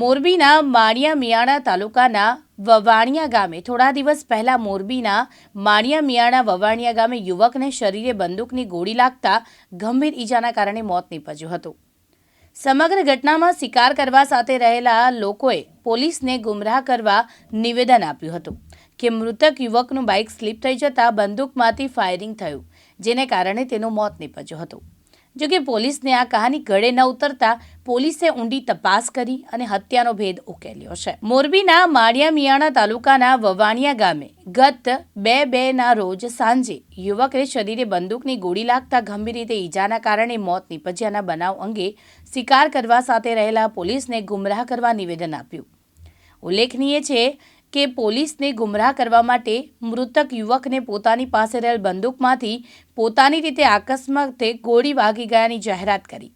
મોરબીના માળિયા મિયાણા તાલુકાના વવાણિયા ગામે થોડા દિવસ પહેલા મોરબીના માળિયા મિયાણા વવાણિયા ગામે યુવકને શરીરે બંદૂકની ગોળી લાગતા ગંભીર ઈજાના કારણે મોત નીપજ્યું હતું. સમગ્ર ઘટનામાં શિકાર કરવા સાથે રહેલા લોકોએ પોલીસને ગુમરાહ કરવા નિવેદન આપ્યું હતું કે મૃતક યુવકનું બાઇક સ્લીપ થઈ જતાં બંદૂકમાંથી ફાયરિંગ થયું, જેને કારણે તેનું મોત નીપજ્યું હતું. જોકે પોલીસને આ કહાની ગળે ન ઉતરતા પોલીસે ઊંડી તપાસ કરી અને હત્યાનો ભેદ ઉકેલ્યો છે. મોરબીના માળિયા મિયાણા તાલુકાના વવાણિયા ગામે ગત બે બે ના રોજ સાંજે યુવકને શરીરે બંદૂકની ગોળી લાગતા ગંભીર રીતે ઈજાના કારણે મોત નીપજ્યાના બનાવ અંગે શિકાર કરવા સાથે રહેલા પોલીસને ગુમરાહ કરવા નિવેદન આપ્યું. ઉલ્લેખનીય છે કે પોલીસને ગુમરાહ કરવા માટે મૃતક યુવકને પોતાની પાસે રહેલ બંદૂકમાંથી પોતાની રીતે અકસ્માતે ગોળી વાગી ગયાની જાહેરાત કરી.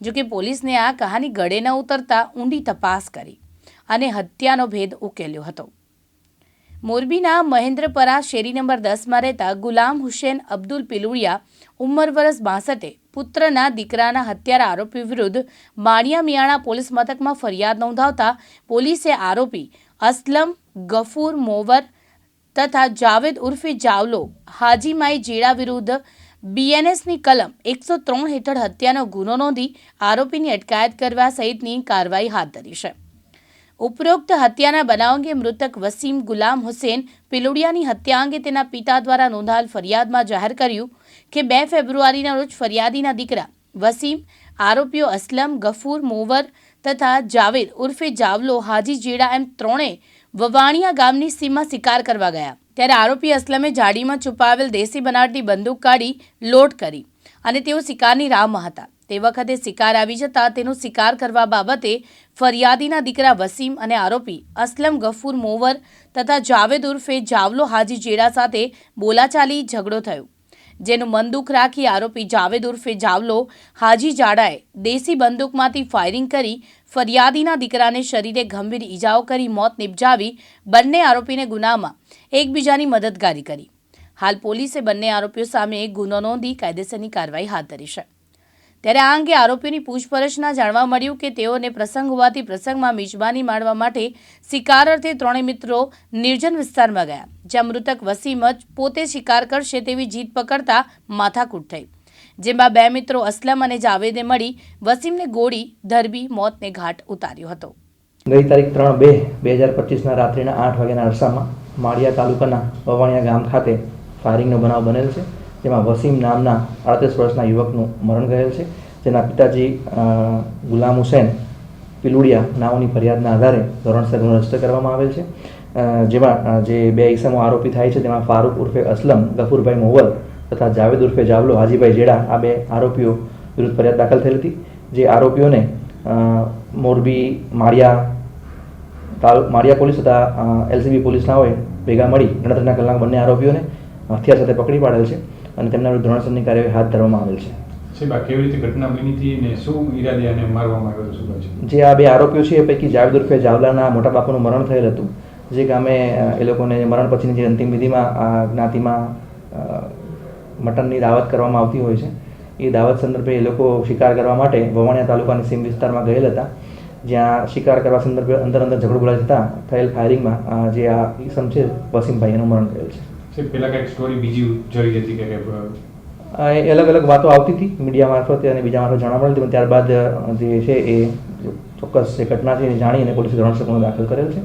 જોકે પોલીસને આ કહાની ગળે ન ઉતરતા ઊંડી તપાસ કરી અને હત્યાનો ભેદ ઉકેલ્યો હતો. મોરબીના મહેન્દ્રપરા શેરી નંબર દસમાં રહેતા ગુલામ હુસેન અબ્દુલ પિલુડિયા ઉંમર વર્ષ બાસઠે પુત્રના દીકરાના હત્યારા આરોપી વિરુદ્ધ માણિયા મિયાણા પોલીસ મથકમાં ફરિયાદ નોંધાવતા પોલીસે આરોપી અસલમ, ગફૂર, મોવર તથા જાવેદ ઉર્ફે જાવલો, હાજીમાઈ જેડા વિરુદ્ધ બીએનએસની કલમ એકસો ત્રણ હેઠળ હત્યાનો ગુનો નોંધી આરોપીની અટકાયત કરવા સહિતની કાર્યવાહી હાથ ધરી છે. ઉપરોક્ત હત્યાના બનાવ અંગે મૃતક વસીમ ગુલામ હુસેન પિલુડિયાની હત્યા અંગે તેના પિતા દ્વારા નોંધાયેલ ફરિયાદમાં જાહેર કર્યું કે બે ફેબ્રુઆરીના રોજ ફરિયાદીના દીકરા વસીમ, આરોપીઓ અસલમ, ગફૂર, મોવર તથા જાવેદ ઉર્ફે જાવલો, હાજી જેડા એમ ત્રણેય વવાણિયા ગામની સીમા શિકાર કરવા ગયા. ત્યારે આરોપી અસલમે જાડીમાં છુપાવેલ દેશી બનાવટી બંદૂક કાઢી લોટ કરી અને તેઓ શિકારની રાહમાં હતા. તે વખતે શિકાર આવી જતા તેનો શિકાર કરવા બાબતે ફરિયાદીના દીકરા વસીમ અને આરોપી અસલમ ગફૂર મોવર તથા જાવેદ ઉર્ફે જાવલો હાજી જેડા સાથે બોલાચાલી ઝઘડો થયો. જેનું બંદૂક રાખી આરોપી જાવેદ ઉર્ફે જાવલો હાજી જાડાએ દેશી બંદૂકમાંથી ફાયરિંગ કરી ફરિયાદીના દીકરાને શરીરે ગંભીર ઈજાઓ કરી મોત નિપજાવી બંને આરોપીને ગુનામાં એકબીજાની મદદગારી કરી. હાલ પોલીસે બંને આરોપીઓ સામે ગુનો નોંધી કાયદેસરની કાર્યવાહી હાથ ધરી છે. ત્યારે આ અંગે આરોપીની પૂછપરછના જાણવા મળ્યું કે તેઓને પ્રસંગ હોવાથી પ્રસંગમાં મિજબાની માણવા માટે શિકાર અર્થે ત્રણેય મિત્રો નિર્જન વિસ્તારમાં ગયા, જ્યાં મૃતક વસીમ પોતે શિકાર કરશે તેવી જીત પકડતા માથાકૂટ થઈ. જેમાં બે મિત્રો અસલમ અને જાવેદે મળી વસીમને ગોળી, ધરબી, મોતને ઘાટ ઉતાર્યો હતો. ગઈ તારીખ ત્રણ બે બે હજાર પચીસના રાત્રિના આઠ વાગ્યાના અરસામાં માળિયા તાલુકાના વવાણિયા ગામ ખાતે ફાયરિંગનો બનાવ બનેલ છે. જેમાં વસીમ નામના અડત્રીસ વર્ષના યુવકનું મરણ ગયેલ છે. જેના પિતાજી ગુલામ હુસેન પિલુડિયા નાઓની ફરિયાદના આધારે ધોરણસર ગુનો રજિસ્ટર કરવામાં આવેલ છે. જેમાં જે બે ઈસમો આરોપી થાય છે, તેમાં ફારૂક ઉર્ફે અસલમ, ગફુરભાઈ મોવલ તથા જાવેદ ઉર્ફે જાવલો, હાજીભાઈ જેડા આ બે આરોપીઓ વિરુદ્ધ ફરિયાદ દાખલ થયેલ હતી. જે આરોપીઓને મોરબી માળિયા માળિયા પોલીસ તથા એલસીબી પોલીસના હોય ભેગા મળી ગણતરીના કલાક બંને આરોપીઓને હથિયાર સાથે પકડી પાડેલ છે. અને તેમના વિરુદ્ધ ધોરણસરની કાર્યવાહી હાથ ધરવામાં આવેલ છે. કેવી રીતે ઘટના બની હતી શું ઈરાદે આને મારવામાં આવ્યો હતો જે આ બે આરોપીઓ છે એ પૈકી જાવેદ ઉર્ફે જાવલાના મોટા બાપુનું મરણ થયેલ હતું. જે ગામે એ લોકોને મરણ પછીની જે અંતિમ વિધિમાં આ જ્ઞાતિમાં મટનની દાવત કરવામાં આવતી હોય છે. એ દાવત સંદર્ભે એ લોકો શિકાર કરવા માટે વવાણિયા તાલુકાની સીમ વિસ્તારમાં ગયેલ હતા. જ્યાં શિકાર કરવા સંદર્ભે અંદર અંદર ઝઘડો બોલાઈ થતાં થયેલ ફાયરિંગમાં જે આ ઈસમ છે વસીમભાઈ એનું મરણ થયેલ છે. પેલા કંઈક સ્ટોરી બીજી જોઈ હતી કે અલગ અલગ વાતો આવતી હતી મીડિયા મારફતે અને બીજા મારફત જાણવા મળતી પણ ત્યારબાદ જે છે એ ચોક્કસ જે ઘટના છે એ જાણી અને પોલીસે ધોરણસર ગુનો દાખલ કરેલ છે.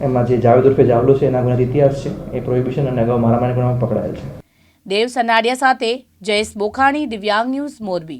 એમાં જે જાવેદ ઉર્ફે જાવલો છે એના ગુનાથી ઇતિહાસ છે એ પ્રોહિબિશન અને અગાઉ મારામારી ગુનામાં પકડાયેલ છે. દેવ સનાડિયા સાથે જયેશ બોખાણી દિવ્યાંગ ન્યૂઝ મોરબી.